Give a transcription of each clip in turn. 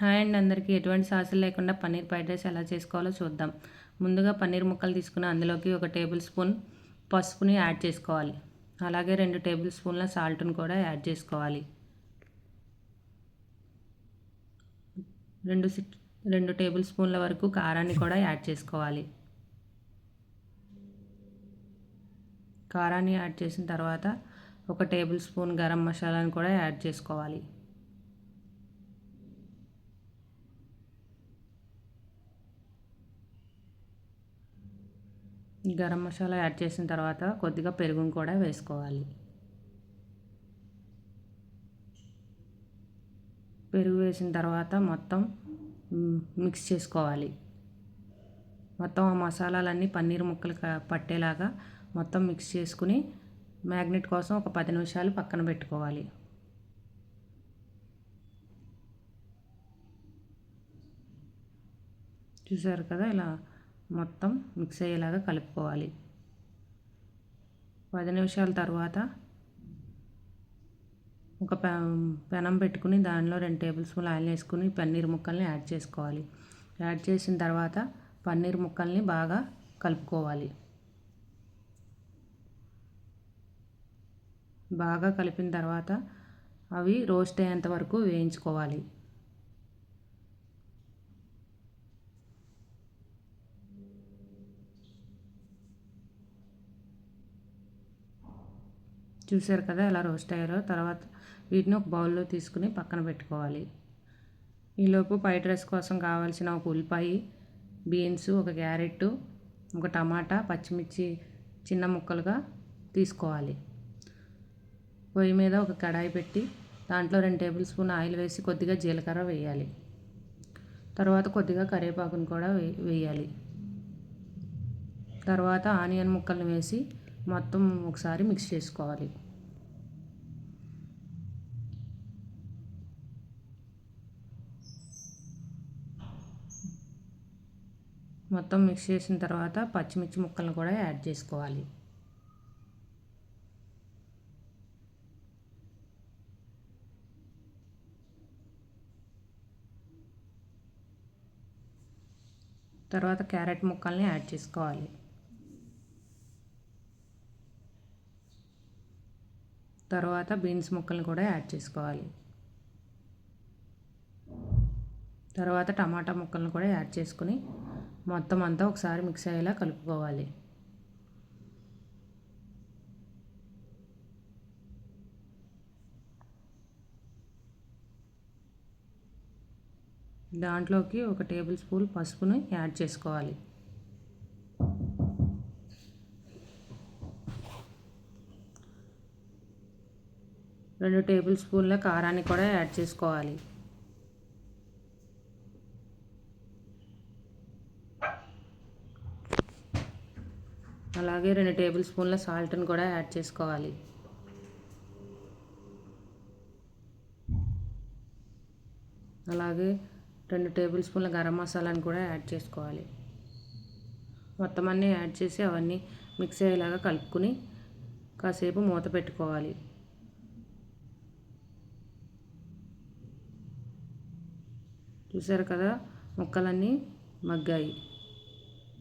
Hi and అందరికీ. ఎటువంటి సాసులు లేకుండా పన్నీర్ ఫ్రైడ్ రైస్ ఎలా చేసుకోవాలో చూద్దాం. ముందుగా పన్నీర్ ముక్కలు తీసుకుని అందులోకి ఒక టేబుల్ స్పూన్ పసుపుని యాడ్ చేసుకోవాలి. అలాగే రెండు టేబుల్ స్పూన్ల సాల్ట్ని కూడా యాడ్ చేసుకోవాలి. రెండు రెండు టేబుల్ స్పూన్ల వరకు కారాన్ని కూడా యాడ్ చేసుకోవాలి. కారాన్ని యాడ్ చేసిన తర్వాత ఒక టేబుల్ స్పూన్ గరం మసాలాను కూడా యాడ్ చేసుకోవాలి. గరం మసాలా యాడ్ చేసిన తర్వాత కొద్దిగా పెరుగును కూడా వేసుకోవాలి. పెరుగు వేసిన తర్వాత మొత్తం మిక్స్ చేసుకోవాలి. మొత్తం ఆ మసాలాలన్నీ పన్నీర్ ముక్కలు పట్టేలాగా మొత్తం మిక్స్ చేసుకుని మ్యాగ్నెట్ కోసం ఒక పది నిమిషాలు పక్కన పెట్టుకోవాలి. చూసారు కదా ఇలా మొత్తం మిక్స్ అయ్యేలాగా కలుపుకోవాలి. పది నిమిషాల తర్వాత ఒక పెనం పెట్టుకుని దానిలో రెండు టేబుల్ స్పూన్ ఆయిల్ వేసుకుని పన్నీర్ ముక్కల్ని యాడ్ చేసుకోవాలి. యాడ్ చేసిన తర్వాత పన్నీర్ ముక్కల్ని బాగా కలుపుకోవాలి. బాగా కలిపిన తర్వాత అవి రోస్ట్ అయ్యేంత వరకు వేయించుకోవాలి. చూసారు కదా ఎలా రోస్ట్ అయ్యారో. తర్వాత వీటిని ఒక బౌల్లో తీసుకుని పక్కన పెట్టుకోవాలి. ఈలోపు ఫ్రైడ్ రైస్ కోసం కావాల్సిన ఒక ఉల్లిపాయ బీన్స్ ఒక క్యారెట్ ఒక టమాటా పచ్చిమిర్చి చిన్న ముక్కలుగా తీసుకోవాలి. పొయ్యి మీద ఒక కడాయి పెట్టి దాంట్లో రెండు టేబుల్ స్పూన్ ఆయిల్ వేసి కొద్దిగా జీలకర్ర వేయాలి. తర్వాత కొద్దిగా కరివేపాకును కూడా వేయాలి. తర్వాత ఆనియన్ ముక్కలను వేసి మొత్తం ఒకసారి మిక్స్ చేసుకోవాలి. మొత్తం మిక్స్ చేసిన తర్వాత పచ్చిమిర్చి ముక్కలను కూడా యాడ్ చేసుకోవాలి. తర్వాత క్యారెట్ ముక్కల్ని యాడ్ చేసుకోవాలి. తర్వాత బీన్స్ ముక్కలను కూడా యాడ్ చేసుకోవాలి. తర్వాత టమాటా ముక్కలను కూడా యాడ్ చేసుకుని మొత్తం అంతా ఒకసారి మిక్స్ అయ్యేలా కలుపుకోవాలి. దాంట్లోకి ఒక టేబుల్ స్పూన్ పసుపుని యాడ్ చేసుకోవాలి. రెండు టేబుల్ స్పూన్ల కారాన్ని కూడా యాడ్ చేసుకోవాలి. అలాగే రెండు టేబుల్ స్పూన్ల సాల్ట్ని కూడా యాడ్ చేసుకోవాలి. అలాగే రెండు టేబుల్ స్పూన్ల గరం మసాలాని కూడా యాడ్ చేసుకోవాలి. మొత్తం అన్నీ యాడ్ చేసి అవన్నీ మిక్స్ అయ్యేలాగా కలుపుకుని కాసేపు మూత పెట్టుకోవాలి. చూసారు కదా? ముక్కలన్నీ మగ్గాయి.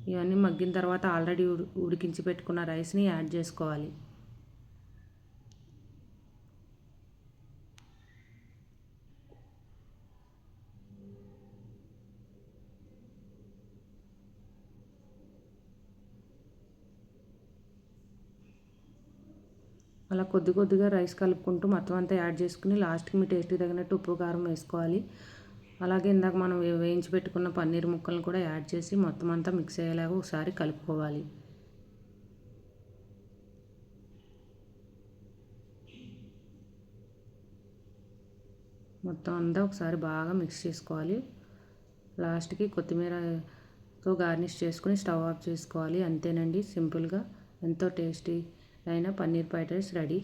ఇవన్నీ మగ్గిన తర్వాత ఆల్రెడీ ఉడికించి పెట్టుకున్న రైస్ని యాడ్ చేసుకోవాలి. అలా కొద్ది కొద్దిగా రైస్ కలుపుకుంటూ మొత్తం అంతా యాడ్ చేసుకుని లాస్ట్కి మీ టేస్ట్కి తగినట్టు ఉప్పు కారం వేసుకోవాలి. అలాగే ఇందాక మనం వేయించి పెట్టుకున్న పన్నీర్ ముక్కలను కూడా యాడ్ చేసి మొత్తం అంతా మిక్స్ అయ్యేలాగా ఒకసారి కలుపుకోవాలి. మొత్తం అంతా ఒకసారి బాగా మిక్స్ చేసుకోవాలి. లాస్ట్కి కొత్తిమీరతో గార్నిష్ చేసుకుని స్టవ్ ఆఫ్ చేసుకోవాలి. అంతేనండి సింపుల్గా. ఎంతో టేస్టీ అయిన పన్నీర్ ఫ్రైడ్ రైస్ రెడీ.